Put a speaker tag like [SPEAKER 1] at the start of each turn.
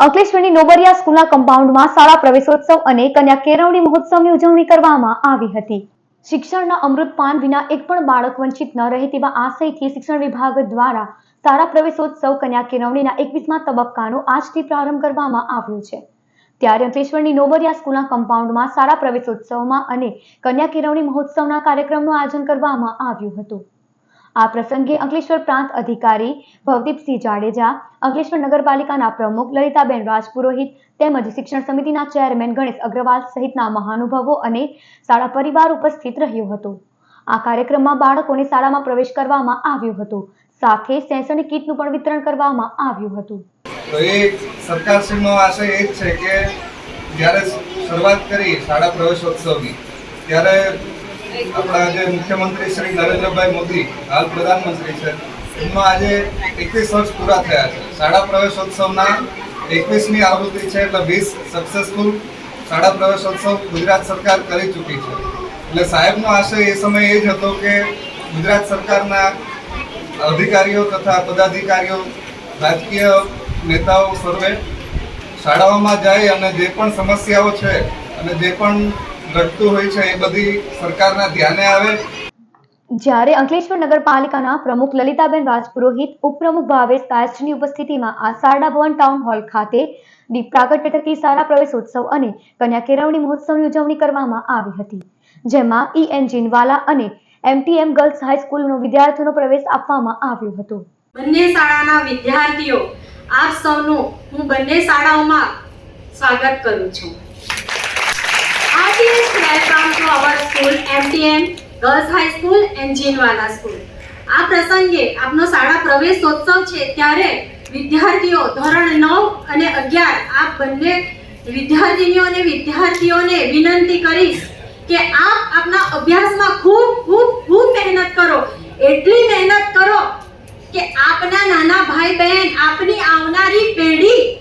[SPEAKER 1] અંકલેશ્વરની નોબરિયા સ્કૂલના કમ્પાઉન્ડમાં શાળા પ્રવેશોત્સવ અને કન્યા કેળવણી મહોત્સવની ઉજવણી કરવામાં આવી હતી. શિક્ષણના અમૃતપાન વિના એક પણ બાળક વંચિત ન રહે તેવા આશયથી શિક્ષણ વિભાગ દ્વારા શાળા પ્રવેશોત્સવ, કન્યા કેળવણીના એકવીસમા તબક્કાનો આજથી પ્રારંભ કરવામાં આવ્યો છે. ત્યારે અંકલેશ્વરની નોબરિયા સ્કૂલના કમ્પાઉન્ડમાં શાળા પ્રવેશોત્સવમાં અને કન્યા કેળવણી મહોત્સવના કાર્યક્રમનું આયોજન કરવામાં આવ્યું હતું. આ પ્રસંગે અંકલેશ્વર પ્રાંત અધિકારી ભવદીપસિંહ જાડેજા, અંકલેશ્વર નગરપાલિકાના પ્રમુખ લલિતાબેન રાજપુરોહિત તેમજ શિક્ષણ સમિતિના ચેરમેન ગણેશ અગ્રવાલ સહિતના મહાનુભાવો અને શાળા પરિવાર ઉપસ્થિત રહ્યો હતો. આ કાર્યક્રમમાં બાળકોને શાળામાં પ્રવેશ કરવામાં આવ્યો હતો. સાથે શૈક્ષણિક કીટનું પણ વિતરણ કરવામાં આવ્યું હતું.
[SPEAKER 2] તો એ સરકારશ્રીનો આશય એ જ છે કે જ્યારે શરૂઆત કરી શાળા પ્રવેશોત્સવની, ત્યારે આપણા જે મુખ્યમંત્રી શ્રી નરેન્દ્રભાઈ મોદી, હાલ પ્રધાનમંત્રી છે એમનો આજે એકવીસ વર્ષ પૂરા થયા છે. શાળા પ્રવેશોત્સવના એકવીસમી આવૃત્તિ છે એટલે વીસ સક્સેસફુલ શાળા પ્રવેશોત્સવ ગુજરાત સરકાર કરી ચૂકી છે. એટલે સાહેબનો આશય એ સમયે એ જ હતો કે ગુજરાત સરકારના અધિકારીઓ તથા પદાધિકારીઓ, રાજકીય નેતાઓ સર્વે શાળાઓમાં જાય અને જે પણ સમસ્યાઓ છે અને જે પણ ઘટતું હોય છે એ બધી સરકારના ધ્યાને આવે.
[SPEAKER 1] જ્યારે અંકલેશ્વર નગરપાલિકાના પ્રમુખ લલિતાબેન રાજપુરોહિત ઉપપ્રમુખ ભાવેશ કાયસ્ટની ઉપસ્થિતિમાં આ શારદા ભવન ટાઉન હોલ ખાતે દીપ પ્રાગટ્ય થકી શાળા પ્રવેશોત્સવ અને કન્યા કેળવણી મહોત્સવની ઉજવણી કરવામાં આવી હતી જેમાં ઈ એન જીનવાલા અને એમટીએમ ગર્લ્સ હાઈસ્કૂલનો વિદ્યાર્થીઓનો પ્રવેશ આપવામાં આવ્યો હતો.
[SPEAKER 3] બંને શાળાના વિદ્યાર્થીઓ આપ સૌનું હું બંને શાળાઓમાં સ્વાગત કરું છું. To MTM girls high school High Jinwala school આ પ્રસંગે આપનો શાળા પ્રવેશોત્સવ છે ત્યારે વિદ્યાર્થીઓ ધોરણ નવ અને અગિયાર આ બંને વિદ્યાર્થીનીઓ અને વિદ્યાર્થીઓને વિનંતી કરીશ કે આપ આપના અભ્યાસમાં ખૂબ ખૂબ ખૂબ મહેનત કરો. એટલી મહેનત કરો કે આપના નાના ભાઈ બહેન આપની આવનારી પેઢી